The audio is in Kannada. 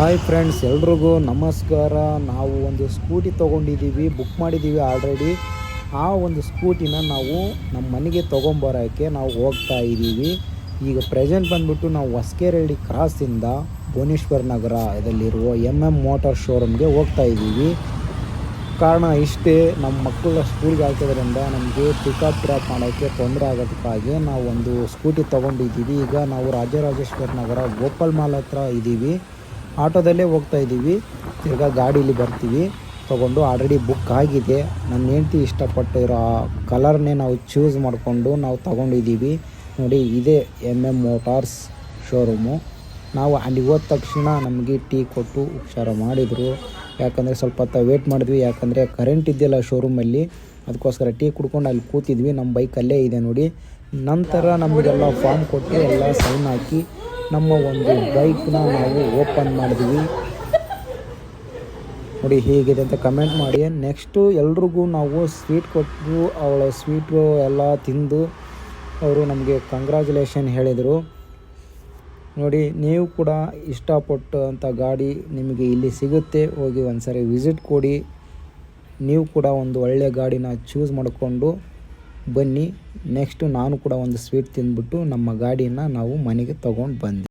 ಹಾಯ್ ಫ್ರೆಂಡ್ಸ್ ಎಲ್ರಿಗೂ ನಮಸ್ಕಾರ. ನಾವು ಒಂದು ಸ್ಕೂಟಿ ತೊಗೊಂಡಿದ್ದೀವಿ ಬುಕ್ ಮಾಡಿದ್ದೀವಿ ಆಲ್ರೆಡಿ ಆ ಒಂದು ಸ್ಕೂಟಿನ ನಾವು ನಮ್ಮ ಮನೆಗೆ ತೊಗೊಂಬರೋಕ್ಕೆ ನಾವು ಹೋಗ್ತಾ ಇದ್ದೀವಿ. ಈಗ ಪ್ರೆಸೆಂಟ್ ಬಂದ್ಬಿಟ್ಟು ನಾವು ಹೊಸಕೆರಳ್ಳಿ ಕ್ರಾಸಿಂದ ಭುವನೇಶ್ವರ ನಗರ ಇದರಲ್ಲಿರುವ ಎಂ ಎಂ ಮೋಟಾರ್ ಶೋರೂಮ್ಗೆ ಹೋಗ್ತಾ ಇದ್ದೀವಿ. ಕಾರಣ ಇಷ್ಟೇ ನಮ್ಮ ಮಕ್ಕಳ ಸ್ಕೂಲ್ಗೆ ಹಾಕೋದ್ರಿಂದ ನಮಗೆ ಪಿಕಪ್ ಡ್ರಾಪ್ ಮಾಡೋಕ್ಕೆ ತೊಂದರೆ ಆಗೋದಕ್ಕಾಗಿ ನಾವು ಒಂದು ಸ್ಕೂಟಿ ತೊಗೊಂಡಿದ್ದೀವಿ. ಈಗ ನಾವು ರಾಜರಾಜೇಶ್ವರ ನಗರ ಗೋಪಾಲ್ ಮಾಲ್ ಹತ್ರ ಇದ್ದೀವಿ. ಆಟೋದಲ್ಲೇ ಹೋಗ್ತಾ ಇದ್ದೀವಿ. ತಿರ್ಗಾ ಗಾಡೀಲಿ ಬರ್ತೀವಿ. ತೊಗೊಂಡು ಆಲ್ರೆಡಿ ಬುಕ್ ಆಗಿದೆ. ನನ್ನ ಹೆಂಡ್ತಿ ಇಷ್ಟಪಟ್ಟಿರೋ ಆ ಕಲರ್ನೇ ನಾವು ಚೂಸ್ ಮಾಡಿಕೊಂಡು ನಾವು ತೊಗೊಂಡಿದ್ದೀವಿ. ನೋಡಿ, ಇದೇ ಎಂ ಎಂ ಮೋಟಾರ್ಸ್ ಶೋರೂಮು ನಾವು ಅಲ್ಲಿಗೆ ಹೋದ ತಕ್ಷಣ ನಮಗೆ ಟೀ ಕೊಟ್ಟು ಉಪಚಾರ ಮಾಡಿದರು. ಯಾಕಂದರೆ ಸ್ವಲ್ಪ ಹೊತ್ತು ವೇಟ್ ಮಾಡಿದ್ವಿ. ಯಾಕಂದರೆ ಕರೆಂಟ್ ಇದ್ದಿಲ್ಲ ಶೋರೂಮಲ್ಲಿ ಅದಕ್ಕೋಸ್ಕರ ಟೀ ಕುಡ್ಕೊಂಡು ಅಲ್ಲಿ ಕೂತಿದ್ವಿ. ನಮ್ಮ ಬೈಕಲ್ಲೇ ಅಲ್ಲೇ ಇದೆ ನೋಡಿ. ನಂತರ ನಮಗೆಲ್ಲ ಫಾರ್ಮ್ ಕೊಟ್ಟು ಎಲ್ಲ ಸೈನ್ ಹಾಕಿ ನಮ್ಮ ಒಂದು ಬೈಕ್ನ ನಾವು ಓಪನ್ ಮಾಡಿದ್ವಿ. ನೋಡಿ ಹೇಗಿದೆ ಅಂತ ಕಮೆಂಟ್ ಮಾಡಿ. ನೆಕ್ಸ್ಟು ಎಲ್ರಿಗೂ ನಾವು ಸ್ವೀಟ್ ಕೊಟ್ಟು ಅವಳ ಸ್ವೀಟು ಎಲ್ಲ ತಿಂದು ಅವರು ನಮಗೆ ಕಂಗ್ರ್ಯಾಚುಲೇಷನ್ ಹೇಳಿದರು. ನೋಡಿ ನೀವು ಕೂಡ ಇಷ್ಟಪಟ್ಟು ಅಂತ ಗಾಡಿ ನಿಮಗೆ ಇಲ್ಲಿ ಸಿಗುತ್ತೆ. ಹೋಗಿ ಒಂದು ಸಾರಿ ವಿಸಿಟ್ ಕೊಡಿ. ನೀವು ಕೂಡ ಒಂದು ಒಳ್ಳೆಯ ಗಾಡಿನ ಚೂಸ್ ಮಾಡಿಕೊಂಡು ಬನ್ನಿ. ನೆಕ್ಸ್ಟು ನಾನು ಕೂಡ ಒಂದು ಸ್ವೀಟ್ ತಿಂದ್ಬಿಟ್ಟು ನಮ್ಮ ಗಾಡಿನ ನಾವು ಮನೆಗೆ ತೊಗೊಂಡು ಬಂದ್ವಿ.